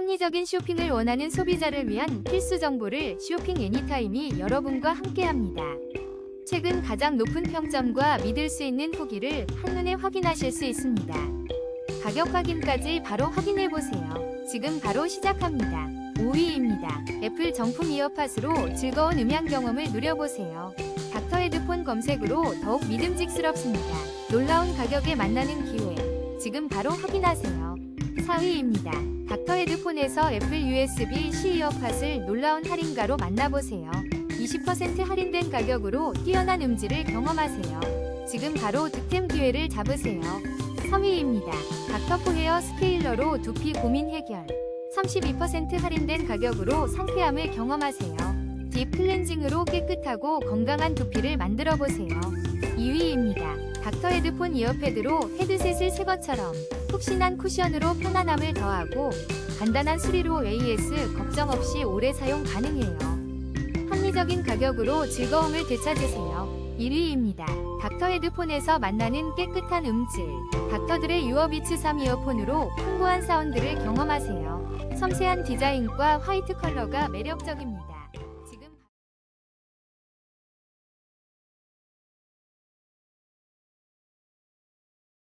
합리적인 쇼핑을 원하는 소비자를 위한 필수 정보를 쇼핑 애니타임이 여러분과 함께합니다. 최근 가장 높은 평점과 믿을 수 있는 후기를 한눈에 확인하실 수 있습니다. 가격 확인까지 바로 확인해 보세요. 지금 바로 시작합니다. 5위입니다. 애플 정품 이어팟으로 즐거운 음향 경험을 누려보세요. 닥터 헤드폰 검색으로 더욱 믿음직스럽습니다. 놀라운 가격에 만나는 기회. 지금 바로 확인하세요. 4위입니다. 닥터 헤드폰에서 애플 USB-C 이어팟을 놀라운 할인가로 만나보세요. 20% 할인된 가격으로 뛰어난 음질을 경험하세요. 지금 바로 득템 기회를 잡으세요. 3위입니다. 닥터포 헤어 스케일러로 두피 고민 해결. 32% 할인된 가격으로 상쾌함을 경험하세요. 딥 클렌징으로 깨끗하고 건강한 두피를 만들어 보세요. 2위입니다. 닥터 헤드폰 이어패드로 헤드셋을 새 것처럼 푹신한 쿠션으로 편안함을 더하고 간단한 수리로 AS 걱정 없이 오래 사용 가능해요. 합리적인 가격으로 즐거움을 되찾으세요. 1위입니다. 닥터 헤드폰에서 만나는 깨끗한 음질. 닥터들의 유어비츠 3 이어폰으로 풍부한 사운드를 경험하세요. 섬세한 디자인과 화이트 컬러가 매력적입니다.